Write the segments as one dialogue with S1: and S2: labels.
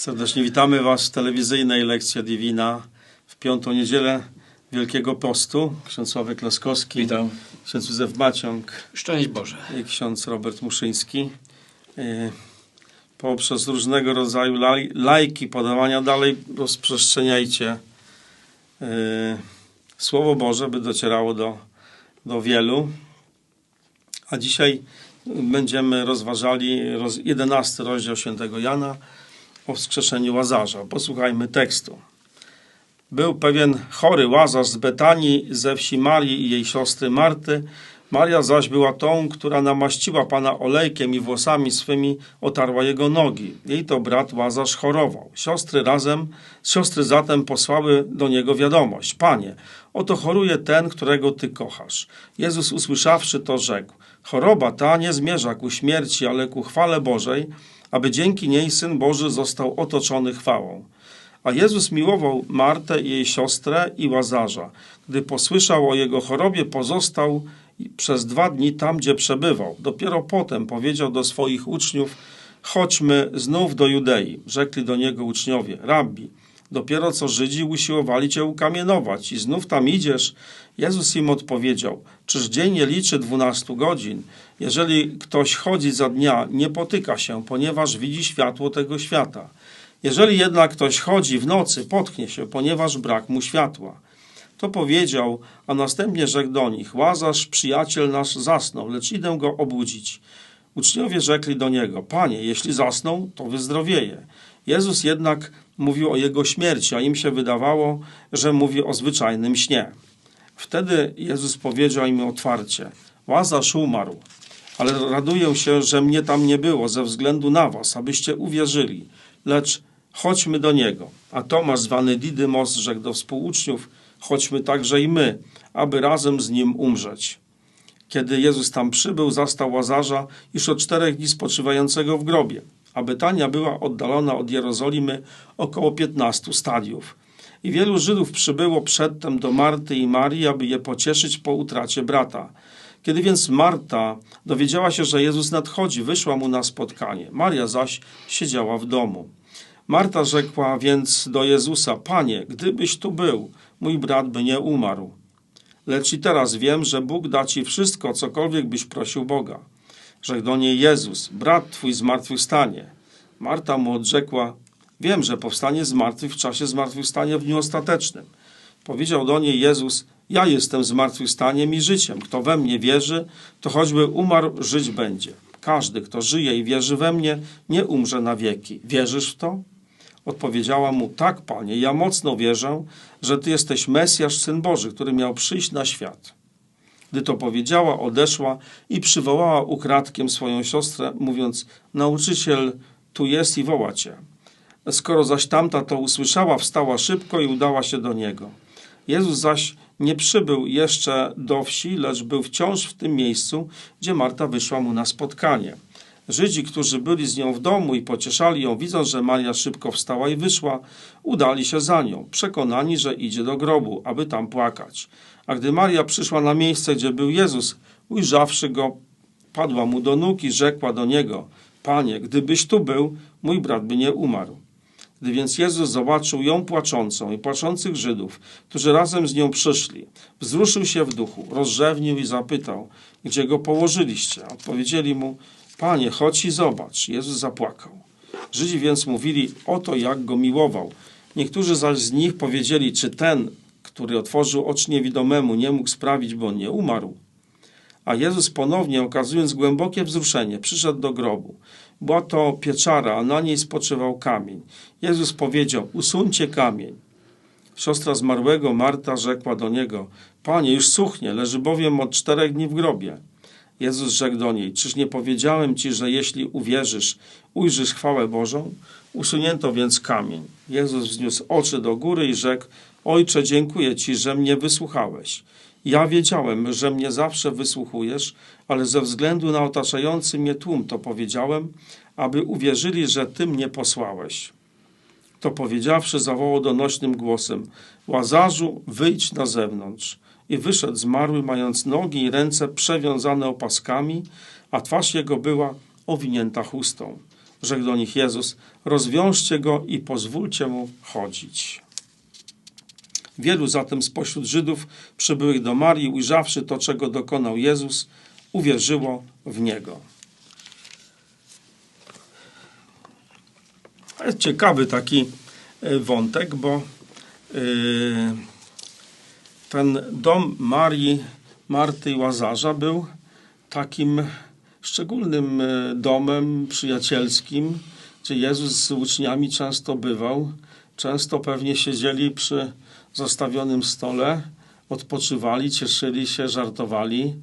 S1: Serdecznie witamy Was w telewizyjnej lekcji Divina w piątą niedzielę Wielkiego Postu. Ksiądz Sławek Laskowski,
S2: Witam.
S1: ksiądz Józef Maciąg
S2: Szczęść Boże.
S1: i ksiądz Robert Muszyński. Yy, Poprzez różnego rodzaju laj, lajki podawania dalej rozprzestrzeniajcie yy, Słowo Boże, by docierało do, do wielu. A dzisiaj będziemy rozważali roz, 11 rozdział świętego Jana o wskrzeszeniu Łazarza. Posłuchajmy tekstu. Był pewien chory Łazarz z Betanii, ze wsi Marii i jej siostry Marty. Maria zaś była tą, która namaściła Pana olejkiem i włosami swymi otarła jego nogi. Jej to brat Łazarz chorował. Siostry razem, siostry zatem posłały do niego wiadomość. Panie, oto choruje ten, którego Ty kochasz. Jezus usłyszawszy to rzekł. Choroba ta nie zmierza ku śmierci, ale ku chwale Bożej, aby dzięki niej Syn Boży został otoczony chwałą. A Jezus miłował Martę i jej siostrę i Łazarza. Gdy posłyszał o jego chorobie, pozostał przez dwa dni tam, gdzie przebywał. Dopiero potem powiedział do swoich uczniów, chodźmy znów do Judei. Rzekli do niego uczniowie, rabbi, dopiero co Żydzi usiłowali cię ukamienować i znów tam idziesz. Jezus im odpowiedział, czyż dzień nie liczy dwunastu godzin? Jeżeli ktoś chodzi za dnia, nie potyka się, ponieważ widzi światło tego świata. Jeżeli jednak ktoś chodzi w nocy, potknie się, ponieważ brak mu światła. To powiedział, a następnie rzekł do nich: Łazarz, przyjaciel nasz, zasnął, lecz idę go obudzić. Uczniowie rzekli do niego: Panie, jeśli zasnął, to wyzdrowieje. Jezus jednak mówił o jego śmierci, a im się wydawało, że mówi o zwyczajnym śnie. Wtedy Jezus powiedział im otwarcie: Łazarz umarł, ale raduję się, że mnie tam nie było ze względu na was, abyście uwierzyli. Lecz chodźmy do niego. A Tomasz, zwany Didymos, rzekł do współuczniów: chodźmy także i my, aby razem z nim umrzeć. Kiedy Jezus tam przybył, zastał Łazarza już od czterech dni spoczywającego w grobie, a Betania była oddalona od Jerozolimy około piętnastu stadiów. I wielu Żydów przybyło przedtem do Marty i Marii, aby je pocieszyć po utracie brata. Kiedy więc Marta dowiedziała się, że Jezus nadchodzi, wyszła mu na spotkanie. Maria zaś siedziała w domu. Marta rzekła więc do Jezusa: Panie, gdybyś tu był, mój brat by nie umarł. Lecz i teraz wiem, że Bóg da ci wszystko, cokolwiek byś prosił Boga. Rzekł do niej Jezus: Brat twój zmartwychwstanie. Marta mu odrzekła: Wiem, że powstanie z martwych w czasie zmartwychwstania w dniu ostatecznym. Powiedział do niej Jezus: Ja jestem zmartwychwstaniem i życiem. Kto we mnie wierzy, to choćby umarł, żyć będzie. Każdy, kto żyje i wierzy we mnie, nie umrze na wieki. Wierzysz w to? Odpowiedziała mu: Tak, panie, ja mocno wierzę, że ty jesteś Mesjasz, syn Boży, który miał przyjść na świat. Gdy to powiedziała, odeszła i przywołała ukradkiem swoją siostrę, mówiąc: Nauczyciel tu jest i woła cię. Skoro zaś tamta to usłyszała, wstała szybko i udała się do niego. Jezus zaś nie przybył jeszcze do wsi, lecz był wciąż w tym miejscu, gdzie Marta wyszła mu na spotkanie. Żydzi, którzy byli z nią w domu i pocieszali ją, widząc, że Maria szybko wstała i wyszła, udali się za nią, przekonani, że idzie do grobu, aby tam płakać. A gdy Maria przyszła na miejsce, gdzie był Jezus, ujrzawszy go, padła mu do nóg i rzekła do niego: Panie, gdybyś tu był, mój brat by nie umarł. Gdy więc Jezus zobaczył ją płaczącą i płaczących Żydów, którzy razem z nią przyszli, wzruszył się w duchu, rozrzewnił i zapytał, gdzie go położyliście. Odpowiedzieli mu, Panie, chodź i zobacz. Jezus zapłakał. Żydzi więc mówili, oto jak go miłował. Niektórzy zaś z nich powiedzieli, czy ten, który otworzył oczy niewidomemu, nie mógł sprawić, bo nie umarł. A Jezus ponownie, okazując głębokie wzruszenie, przyszedł do grobu. Była to pieczara, a na niej spoczywał kamień. Jezus powiedział, usuńcie kamień. Siostra zmarłego, Marta, rzekła do niego, Panie, już suchnie, leży bowiem od czterech dni w grobie. Jezus rzekł do niej, czyż nie powiedziałem ci, że jeśli uwierzysz, ujrzysz chwałę Bożą? Usunięto więc kamień. Jezus wzniósł oczy do góry i rzekł, Ojcze, dziękuję ci, że mnie wysłuchałeś. Ja wiedziałem, że mnie zawsze wysłuchujesz, ale ze względu na otaczający mnie tłum to powiedziałem, aby uwierzyli, że Ty mnie posłałeś. To powiedziawszy, zawołał donośnym głosem: Łazarzu, wyjdź na zewnątrz. I wyszedł zmarły, mając nogi i ręce przewiązane opaskami, a twarz jego była owinięta chustą. Rzekł do nich Jezus: rozwiążcie go i pozwólcie mu chodzić. Wielu zatem spośród Żydów przybyłych do Marii, ujrzawszy to, czego dokonał Jezus, uwierzyło w Niego. Jest ciekawy taki e, wątek, bo yy, ten dom Marii, Marty i Łazarza był takim szczególnym e, domem przyjacielskim, gdzie Jezus z uczniami często bywał. Często pewnie siedzieli przy zastawionym stole, odpoczywali, cieszyli się, żartowali,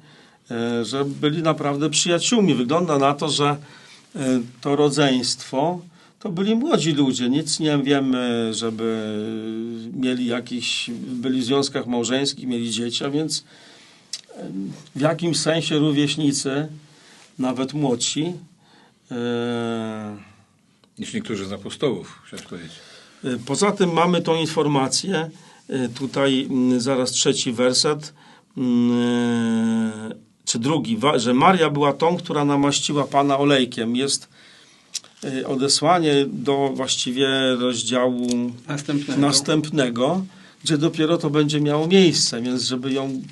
S1: e, że byli naprawdę przyjaciółmi. Wygląda na to, że e, to rodzeństwo to byli młodzi ludzie. Nic nie wiemy, żeby mieli jakiś, byli w związkach małżeńskich, mieli dzieci, a więc w jakimś sensie rówieśnicy, nawet młodsi. E,
S2: Niż niektórzy z apostołów, chciałeś powiedzieć.
S1: E, Poza tym mamy tą informację, e, tutaj mm, zaraz trzeci werset, mm, e, czy drugi, że Maria była tą, która namaściła Pana olejkiem. Jest e, odesłanie do właściwie rozdziału
S3: Następnego.
S1: następnego, gdzie dopiero to będzie miało miejsce, więc żeby ją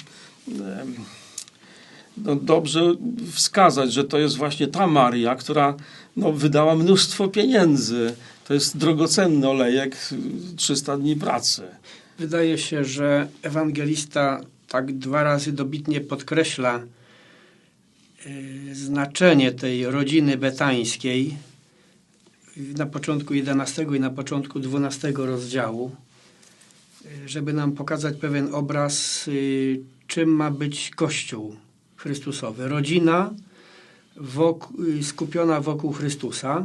S1: no, dobrze wskazać, że to jest właśnie ta Maria, która no, wydała mnóstwo pieniędzy. To jest drogocenny olejek, 300 dni pracy.
S3: Wydaje się, że ewangelista tak dwa razy dobitnie podkreśla y, znaczenie tej rodziny betańskiej na początku 11 i na początku 12 rozdziału, y, żeby nam pokazać pewien obraz, y, czym ma być Kościół Chrystusowy. Rodzina wokół, y, skupiona wokół Chrystusa,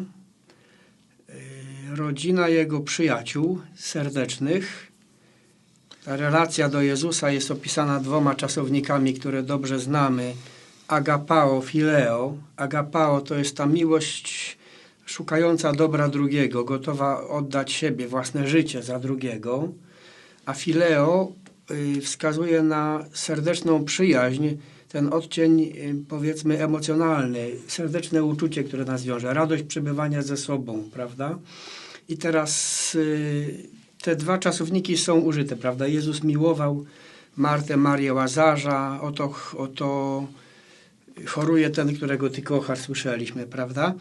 S3: rodzina Jego przyjaciół serdecznych, ta relacja do Jezusa jest opisana dwoma czasownikami, które dobrze znamy. Agapao, fileo. Agapao to jest ta miłość szukająca dobra drugiego, gotowa oddać siebie, własne życie za drugiego. A fileo y, wskazuje na serdeczną przyjaźń, ten odcień y, powiedzmy emocjonalny, serdeczne uczucie, które nas wiąże, radość przebywania ze sobą, prawda? I teraz y, te dwa czasowniki są użyte, prawda? Jezus miłował Martę, Marię, Łazarza, oto, oto choruje ten, którego ty kochasz, słyszeliśmy, prawda?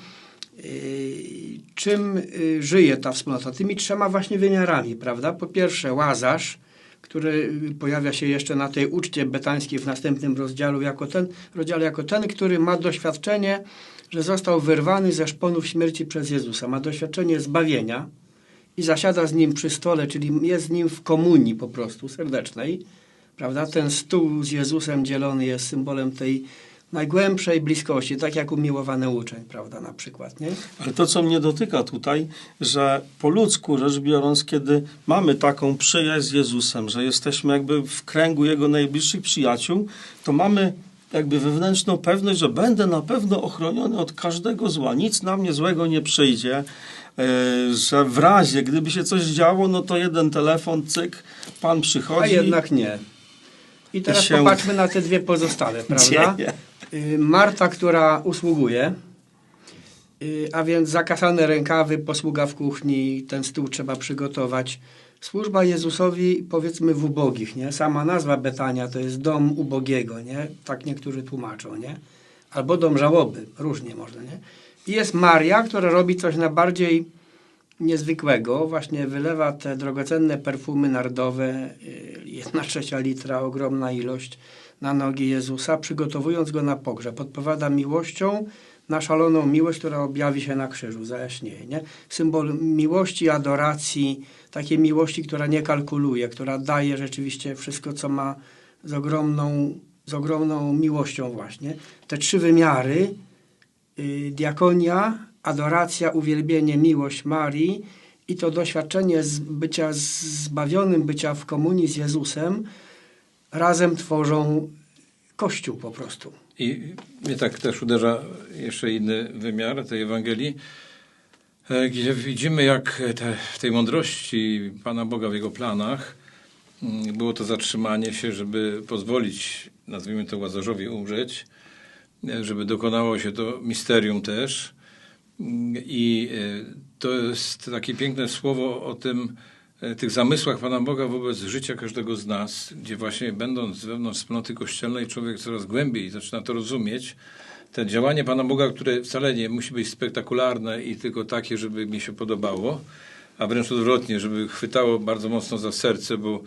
S3: Yy, Czym y, żyje ta wspólnota? Tymi trzema właśnie wymiarami, prawda? Po pierwsze Łazarz, który pojawia się jeszcze na tej uczcie betańskiej w następnym rozdziale jako ten, rozdziale jako ten, który ma doświadczenie, że został wyrwany ze szponów śmierci przez Jezusa. Ma doświadczenie zbawienia i zasiada z nim przy stole, czyli jest z nim w komunii po prostu serdecznej. Prawda? Ten stół z Jezusem dzielony jest symbolem tej najgłębszej bliskości, tak jak umiłowany uczeń, prawda, na przykład, nie?
S1: Ale to, co mnie dotyka tutaj, że po ludzku rzecz biorąc, kiedy mamy taką przyjaźń z Jezusem, że jesteśmy jakby w kręgu Jego najbliższych przyjaciół, to mamy jakby wewnętrzną pewność, że będę na pewno ochroniony od każdego zła. Nic na mnie złego nie przyjdzie, e, że w razie, gdyby się coś działo, no to jeden telefon, cyk, Pan
S3: A
S1: przychodzi.
S3: jednak nie. I teraz
S1: się-
S3: popatrzmy na te dwie pozostałe, prawda?
S1: dzieje.
S3: Y, Marta, która usługuje, y, a więc zakasane rękawy, posługa w kuchni, ten stół trzeba przygotować. Służba Jezusowi, powiedzmy, w ubogich, nie? Sama nazwa Betania to jest dom ubogiego, nie? Tak niektórzy tłumaczą, nie? Albo dom żałoby, różnie można, nie? I jest Maria, która robi coś na bardziej niezwykłego. Właśnie wylewa te drogocenne perfumy nardowe, y, jedna trzecia litra, ogromna ilość, na nogi Jezusa, przygotowując go na pogrzeb. Odpowiada miłością na szaloną miłość, która objawi się na krzyżu, zajaśnieje. Nie? Symbol miłości, adoracji, takiej miłości, która nie kalkuluje, która daje rzeczywiście wszystko, co ma z ogromną, z ogromną miłością właśnie. Te trzy wymiary, y, diakonia, adoracja, uwielbienie, miłość Marii i to doświadczenie z bycia zbawionym, bycia w komunii z Jezusem, razem tworzą Kościół po prostu.
S2: I mnie tak też uderza jeszcze inny wymiar tej Ewangelii, e, gdzie widzimy, jak te, w tej mądrości Pana Boga w Jego planach mm, było to zatrzymanie się, żeby pozwolić, nazwijmy to Łazarzowi, umrzeć, e, żeby dokonało się to misterium też. I e, to jest takie piękne słowo o tym, e, tych zamysłach Pana Boga wobec życia każdego z nas, gdzie właśnie będąc wewnątrz wspólnoty kościelnej, człowiek coraz głębiej zaczyna to rozumieć. Te działanie Pana Boga, które wcale nie musi być spektakularne i tylko takie, żeby mi się podobało, a wręcz odwrotnie, żeby chwytało bardzo mocno za serce, bo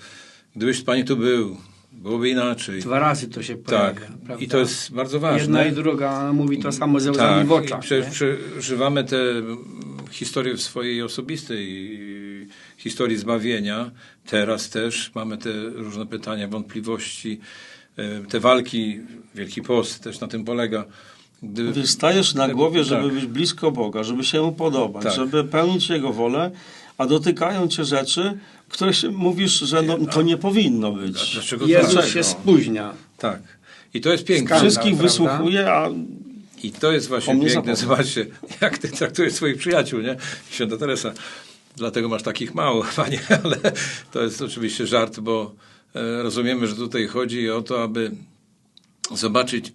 S2: gdybyś Panie tu był, byłoby inaczej.
S3: Dwa razy to się pojawia.
S2: Tak,
S3: prawda?
S2: i to jest bardzo ważne.
S3: Jedna i druga mówi to samo ze łzami
S2: Tak,
S3: w oczach.
S2: i prze,
S3: nie?
S2: przeżywamy te mm, historie w swojej osobistej historii zbawienia. Teraz też mamy te różne pytania, wątpliwości, y, te walki, Wielki Post też na tym polega. Gdy,
S1: Wiesz, stajesz na głowie, żeby
S2: tak.
S1: być blisko Boga, żeby się Mu podobać,
S2: Tak.
S1: żeby pełnić Jego wolę, a dotykają cię rzeczy, które się, mówisz, że no, to nie powinno być.
S2: Dlaczego
S3: Jezus
S2: tak?
S3: się spóźnia.
S2: Tak. I to jest piękne.
S1: Wszystkich
S3: prawda?
S1: wysłuchuje, a
S2: I to jest właśnie piękne. Zobaczcie, jak ty traktujesz swoich przyjaciół, nie? Święta Teresa. Dlatego masz takich mało, panie, ale to jest oczywiście żart, bo e, rozumiemy, że tutaj chodzi o to, aby zobaczyć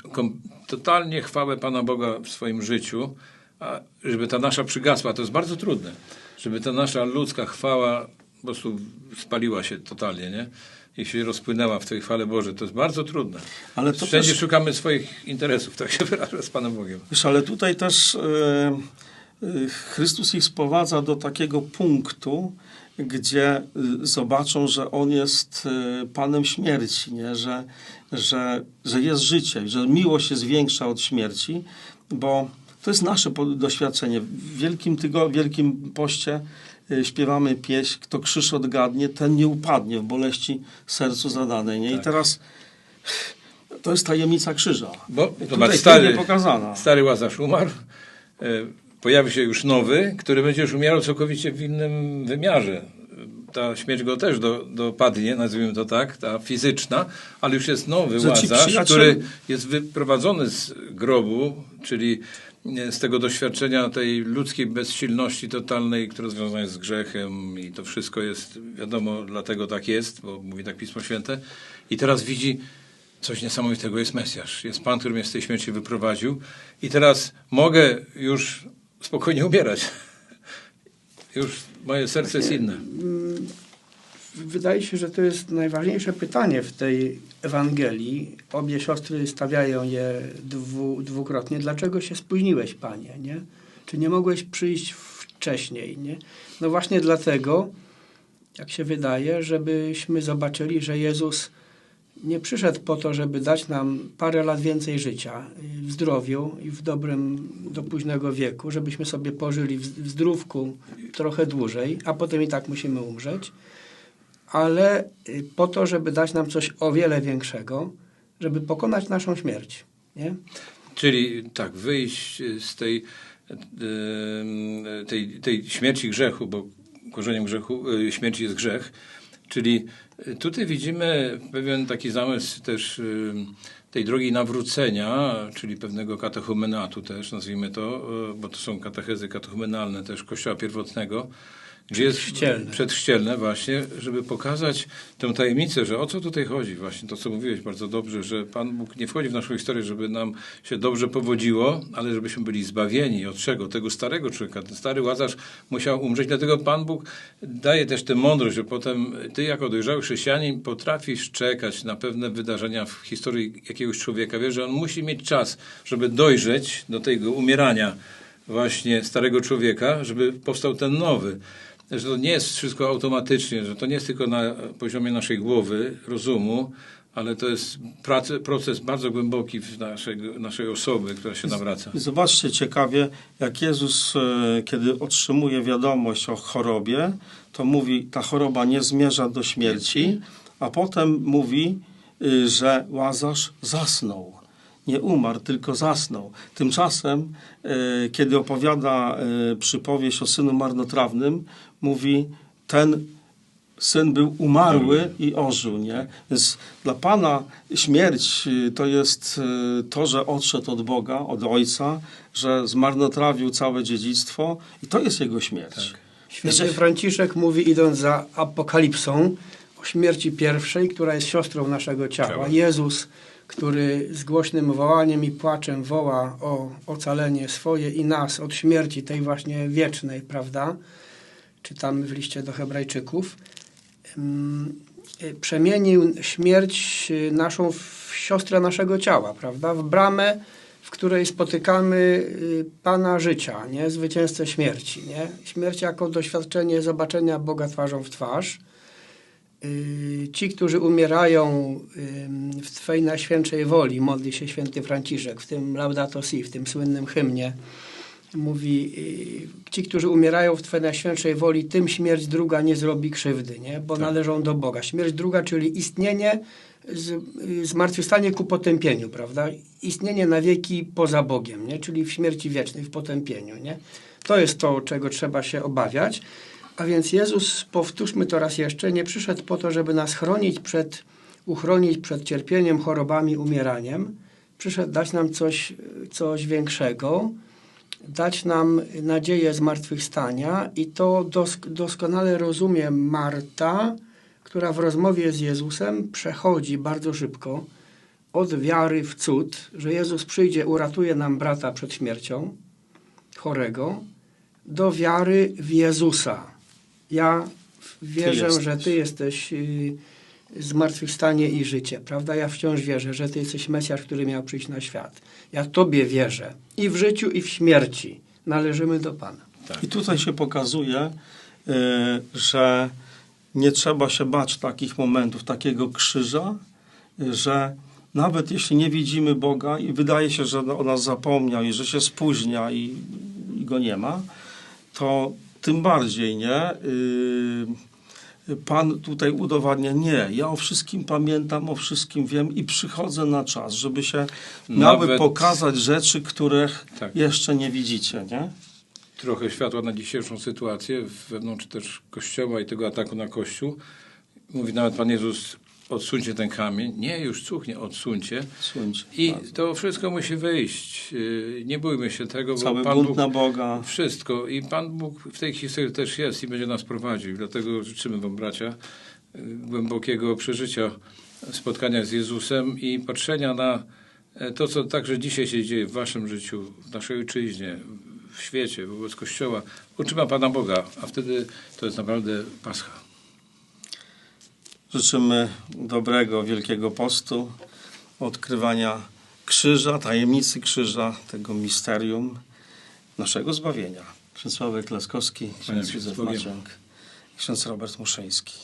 S2: totalnie chwałę Pana Boga w swoim życiu, a żeby ta nasza przygasła. To jest bardzo trudne. Żeby ta nasza ludzka chwała po prostu spaliła się totalnie, nie? I się rozpłynęła w tej chwale Bożej. To jest bardzo trudne.
S1: Ale to
S2: Wszędzie
S1: też-
S2: szukamy swoich interesów, tak się wyrażę z Panem Bogiem.
S1: Wiesz, ale tutaj też e, e, Chrystus ich sprowadza do takiego punktu, gdzie e, zobaczą, że On jest Panem śmierci, nie? Że, że, że jest życie, że miłość jest większa od śmierci, bo to jest nasze doświadczenie. W Wielkim, tygo, wielkim Poście śpiewamy pieśń, kto krzyż odgadnie, ten nie upadnie w boleści sercu zadanej. Nie? I
S2: Tak.
S1: teraz to jest tajemnica krzyża.
S2: Bo
S1: Tutaj
S2: zobacz, stary,
S1: pokazana.
S2: stary Łazarz umarł, e, pojawi się już nowy, który będzie już umierał całkowicie w innym wymiarze. Ta śmierć go też do, dopadnie, nazwijmy to tak, ta fizyczna, ale już jest nowy Łazarz, który jest wyprowadzony z grobu, czyli z tego doświadczenia tej ludzkiej bezsilności totalnej, która związana jest z grzechem i to wszystko jest, wiadomo, dlatego tak jest, bo mówi tak Pismo Święte. I teraz widzi, Coś niesamowitego jest Mesjasz. Jest Pan, który mnie z tej śmierci wyprowadził i teraz mogę już spokojnie umierać. Już moje serce jest inne.
S3: Wydaje się, że to jest najważniejsze pytanie w tej Ewangelii. Obie siostry stawiają je dwu, dwukrotnie. Dlaczego się spóźniłeś, Panie? Nie? Czy nie mogłeś przyjść wcześniej? Nie? No właśnie dlatego, jak się wydaje, żebyśmy zobaczyli, że Jezus nie przyszedł po to, żeby dać nam parę lat więcej życia w zdrowiu i w dobrym do późnego wieku, żebyśmy sobie pożyli w zdrówku trochę dłużej, a potem i tak musimy umrzeć ale y, po to, żeby dać nam coś o wiele większego, żeby pokonać naszą śmierć. Nie?
S2: Czyli tak, wyjść z tej, e, tej, tej śmierci grzechu, bo korzeniem grzechu, śmierci jest grzech. Czyli tutaj widzimy pewien taki zamysł też tej drogi nawrócenia, czyli pewnego katechumenatu też, nazwijmy to, bo to są katechezy katechumenalne też Kościoła pierwotnego, gdzie jest
S3: Przedchrzcielne.
S2: przedchrzcielne właśnie, żeby pokazać tę tajemnicę, że o co tutaj chodzi właśnie, to co mówiłeś bardzo dobrze, że Pan Bóg nie wchodzi w naszą historię, żeby nam się dobrze powodziło, ale żebyśmy byli zbawieni od czego? Tego starego człowieka. Ten stary Łazarz musiał umrzeć, dlatego Pan Bóg daje też tę mądrość, że potem ty jako dojrzały chrześcijanin potrafisz czekać na pewne wydarzenia w historii jakiegoś człowieka. Wiesz, że on musi mieć czas, żeby dojrzeć do tego umierania właśnie starego człowieka, żeby powstał ten nowy że to nie jest wszystko automatycznie, że to nie jest tylko na poziomie naszej głowy, rozumu, ale to jest pracy, proces bardzo głęboki w naszej, naszej osoby, która się nawraca.
S1: Zobaczcie ciekawie, jak Jezus, e, kiedy otrzymuje wiadomość o chorobie, to mówi, ta choroba nie zmierza do śmierci, a potem mówi, y, że Łazarz zasnął. Nie umarł, tylko zasnął. Tymczasem, e, kiedy opowiada e, przypowieść o synu marnotrawnym, mówi, ten syn był umarły i ożył, nie? Więc dla Pana śmierć y, to jest to, że odszedł od Boga, od Ojca, że zmarnotrawił całe dziedzictwo i to jest Jego śmierć.
S3: Święty Franciszek mówi, idąc za apokalipsą, o śmierci pierwszej, która jest siostrą naszego ciała.
S2: Ciała.
S3: Jezus, który z głośnym wołaniem i płaczem woła o ocalenie swoje i nas od śmierci tej właśnie wiecznej, prawda? Czytamy w liście do Hebrajczyków. Przemienił śmierć naszą w siostrę naszego ciała, prawda? W bramę, w której spotykamy y, Pana życia, nie? Zwycięzcę śmierci, nie? Śmierć jako doświadczenie zobaczenia Boga twarzą w twarz. Y, Ci, którzy umierają ym, w Twej najświętszej woli, modli się święty Franciszek w tym Laudato Si, w tym słynnym hymnie, mówi, y, ci, którzy umierają w Twojej najświętszej woli, tym śmierć druga nie zrobi krzywdy, nie? bo
S2: Tak.
S3: należą do Boga. Śmierć druga, czyli istnienie, z, y, zmartwychwstanie ku potępieniu, prawda? Istnienie na wieki poza Bogiem, nie? czyli w śmierci wiecznej, w potępieniu. Nie? To jest to, czego trzeba się obawiać. A więc Jezus, powtórzmy to raz jeszcze, nie przyszedł po to, żeby nas chronić przed, uchronić przed cierpieniem, chorobami, umieraniem. Przyszedł dać nam coś, coś większego, dać nam nadzieję zmartwychwstania i to dosk- doskonale rozumie Marta, która w rozmowie z Jezusem przechodzi bardzo szybko od wiary w cud, że Jezus przyjdzie, uratuje nam brata przed śmiercią, chorego, do wiary w Jezusa. Ja wierzę,
S1: jesteś.
S3: że Ty jesteś y, zmartwychwstanie i życie, prawda? Ja wciąż wierzę, że Ty jesteś Mesjasz, który miał przyjść na świat. Ja Tobie wierzę i w życiu, i w śmierci. Należymy do Pana.
S2: Tak.
S1: I tutaj się pokazuje, y, że nie trzeba się bać takich momentów, takiego krzyża, y, że nawet jeśli nie widzimy Boga i wydaje się, że o nas zapomniał i że się spóźnia i, i go nie ma, to tym bardziej nie. y, Pan tutaj udowadnia, nie, ja o wszystkim pamiętam, o wszystkim wiem i przychodzę na czas, żeby się miały
S2: Nawet-
S1: pokazać rzeczy, których
S2: Tak.
S1: jeszcze nie widzicie, nie?
S2: trochę światła na dzisiejszą sytuację wewnątrz też Kościoła i tego ataku na Kościół. Mówi nawet Pan Jezus, odsuńcie ten kamień. Nie, już cuchnie, odsuńcie. I to wszystko musi wyjść. Yy, Nie bójmy się tego, bo
S1: Cały
S2: Pan
S1: bunt
S2: Bóg...
S1: na Boga.
S2: Wszystko. I Pan Bóg w tej historii też jest i będzie nas prowadził. Dlatego życzymy Wam, bracia, y, głębokiego przeżycia spotkania z Jezusem i patrzenia na e, to, co także dzisiaj się dzieje w Waszym życiu, w naszej ojczyźnie, w świecie, wobec Kościoła. Uczyma Pana Boga, a wtedy to jest naprawdę Pascha.
S1: Życzymy dobrego Wielkiego Postu, odkrywania krzyża, tajemnicy krzyża, tego misterium naszego zbawienia. Ksiądz Sławek Laskowski, ksiądz Józef i ksiądz Robert Muszyński.